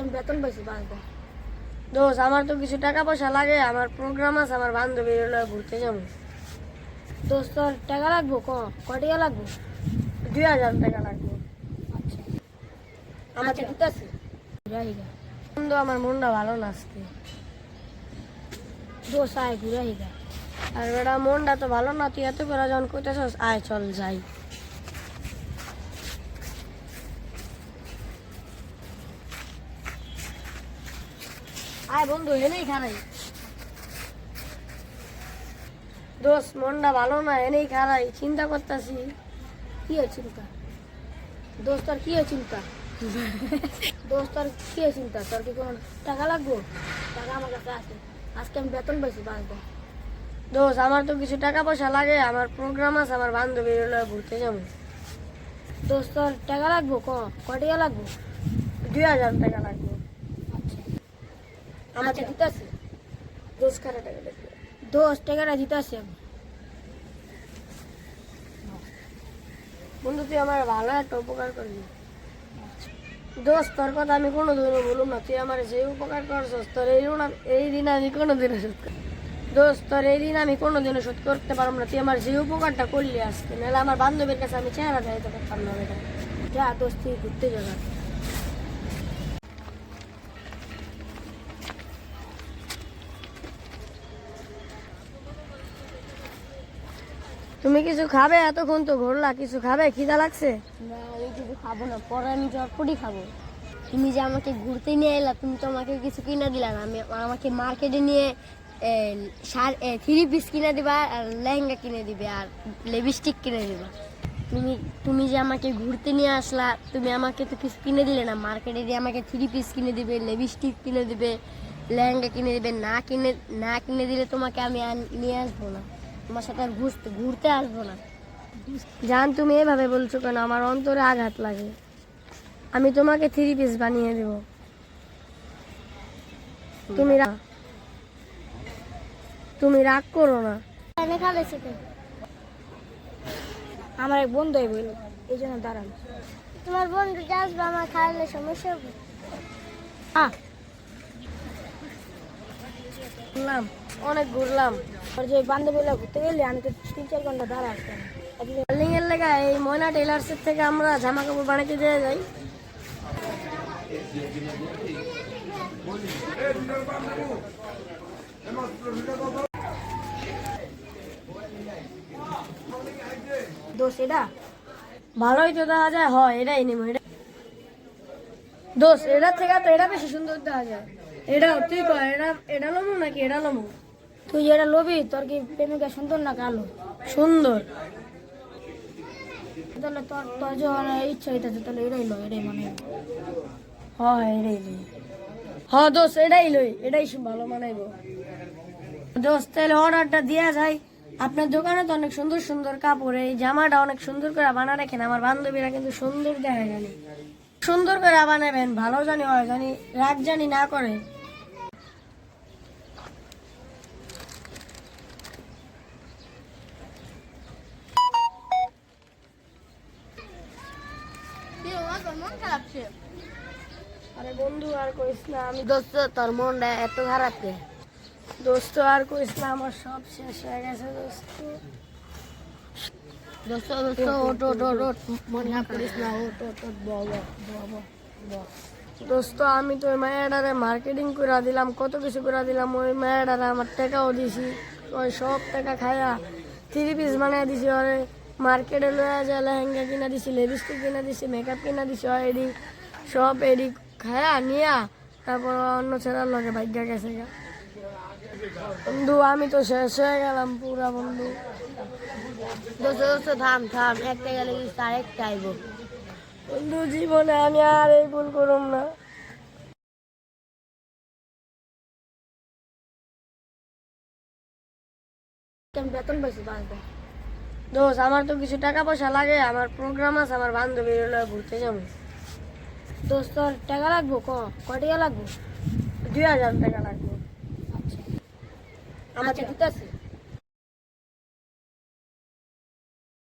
আমি বেতন পাইছি বাঁচবো দোষ আমার তো কিছু টাকা পয়সা লাগে আমার প্রোগ্রাম আছে আমার বান্ধবীর ঘুরতে যাব। দোস্ত তোর টাকা লাগবো? ক ক টাকা লাগবো? দুই হাজার টাকা লাগবে। আচ্ছা। আচ্ছা। ঠিক আছে? ঘুরাইগা বন্ধু আমার মনটা ভালো না আজকে। দোষ আয় ঘুরাইগা আর বেটা মনটা তো ভালো না তুই এত করে যখন কইতেছস আয় চল যাই। আয় বন্ধু এনেই খারাই দোষ মনটা ভালো না এনেই খারাই চিন্তা করতেছি। কি চিন্তা? দোস্ত তোর কি চিন্তা? দোস্ত তোর কি চিন্তা? তোর কি কোনো টাকা লাগবো? টাকা আমার কাছে আছে। আজকে আমি বেতন পাইছি, বাঁচবো। দোষ আমার তো কিছু টাকা পয়সা লাগে, আমার প্রোগ্রাম আছে, আমার বান্ধবীর ঘুরতে যাব। দোস্ত তোর টাকা লাগবো? ক? ক লাগবো? দুই হাজার টাকা লাগবে। আমাকে দোষ কারা টাকা লাগবে দোষ টাকাটা আমি বন্ধু তুই আমার ভালো একটা উপকার করবি। দোস্ত তোর কথা আমি কোনো দিনও বলুম না। তুই আমার যে উপকার করছস তোর এই ঋণ এই দিন আমি কোনো দিনও শোধ করি দোস্ত তোর এই দিন আমি কোনো দিনও শোধ করতে পারব না। তুই আমার যে উপকারটা করলি আজকে নাহলে আমার বান্ধবীর কাছে আমি চেহারা দেখাইতে পারতাম না বেটা। যা দোস্ত তুই ঘুরতে যাবা। তুমি কিছু খাবে? এতক্ষণ তো ঘুরলা, কিছু খাবে? খিদা লাগছে? না আমি কিছু খাব না, পরে আমি চটপটি খাব। তুমি যে আমাকে ঘুরতে নিয়ে এলা, তুমি তো আমাকে কিছু কিনে দিলা না। আমি, আমাকে মার্কেটে নিয়ে থ্রি পিস কিনে দিবা, আর লেহেঙ্গা কিনে দিবে, আর লিপস্টিক কিনে দিবা। তুমি তুমি যে আমাকে ঘুরতে নিয়ে আসলা, তুমি আমাকে তো কিছু কিনে দিলে না। মার্কেটে দিয়ে আমাকে থ্রি পিস কিনে দিবে, লিপস্টিক কিনে দিবে, লেহেঙ্গা কিনে দিবে, না কিনে না কিনে দিলে তোমাকে আমি আর নিয়ে আসব না। তোমার সাথে আর ঘুরতে ঘুরতে আসব না। জান তুমি এভাবে বলছো কেন? আমার অন্তরে আঘাত লাগে। আমি তোমাকে থ্রি পিস বানিয়ে দেব। তুমি রাগ তুমি রাগ করো না। আমার এক বন্ধু এই বলল এই জন্য দাঁড়াল তোমার বন্ধু আসবে আমার খাইলে সমস্যা হবে। অনেক ঘুরলাম। আর যে বান্ধবীরা ঘুরতে গেলে আমি তো তিন চার ঘণ্টা দাঁড়া আসতাম। এর লেগা এই ময়না টেলার্সের থেকে আমরা জামা কাপড় বানাইতে দিয়ে যাই। দোষ এটা? ভালোই তো দেখা যায়, হয়, এটাই নিব এটা দোষ, এটার থেকে তো এটা বেশি সুন্দর দেখা যায়। এটা তুই কর এটা এটা লমু নাকি এটা লমু? তুই যেটা লবি তোর কি প্রেমিকা সুন্দর না কালো? সুন্দর। তাহলে তোর তোর যখন ইচ্ছা হইতেছে তাহলে এটাই লো এটাই মনে হয়। এটাই লই। হ্যাঁ দোষ এটাই লই এটাই ভালো মানাইব। দোষ তাহলে অর্ডারটা দেওয়া যায় আপনার দোকানে তো অনেক সুন্দর সুন্দর কাপড় এই জামাটা অনেক সুন্দর করে বানা রাখেন। আমার বান্ধবীরা কিন্তু সুন্দর দেখা জানি। সুন্দর করে বানাবেন ভালো জানি হয় জানি রাগ জানি না করে। আরে বন্ধু আর কইস না আমি দোস্ত তোর মনটা এত খারাপ কে? দোস্ত আর কইস না আমার সব শেষ হয়ে গেছে দোস্ত। দোস্ত দোস্ত ওট ওট ওট ওট মন খারাপ করিস না ওট ওট ওট ব ব ব ব ব। দোস্ত আমি তো ওই মায়াডারে মার্কেটিং করে দিলাম কত কিছু করে দিলাম ওই মায়াডারে আমার টাকাও দিছি ওই সব টাকা খায়া থ্রি পিস বানিয়ে দিছি ওরে। মার্কেটে লয়ে যায় লেহেঙ্গা কিনা দিছি লিপস্টিক কিনা দিছি মেকআপ কিনা দিছি এডি সব এডি খায়া নিয়া তারপর অন্য ছেলের লগে ভাগ্যা গেছে গা। বন্ধু আমি তো শেষ হয়ে গেলাম পুরা বন্ধু। দোস্ত দোস্ত থাম থাম একটা গেলে কি আরেকটা আইব। বন্ধু জীবনে আমি আর এই ভুল করুম না। বেতন পাইছি বাঁচবো দোষ আমার তো কিছু টাকা পয়সা লাগে আমার প্রোগ্রাম আছে আমার বান্ধবীর ঘুরতে যাব। দোষ তোর টাকা লাগবো? ক ক টাকা লাগবো? দুই হাজার টাকা লাগবো। আচ্ছা। আমার আচ্ছা। আছে?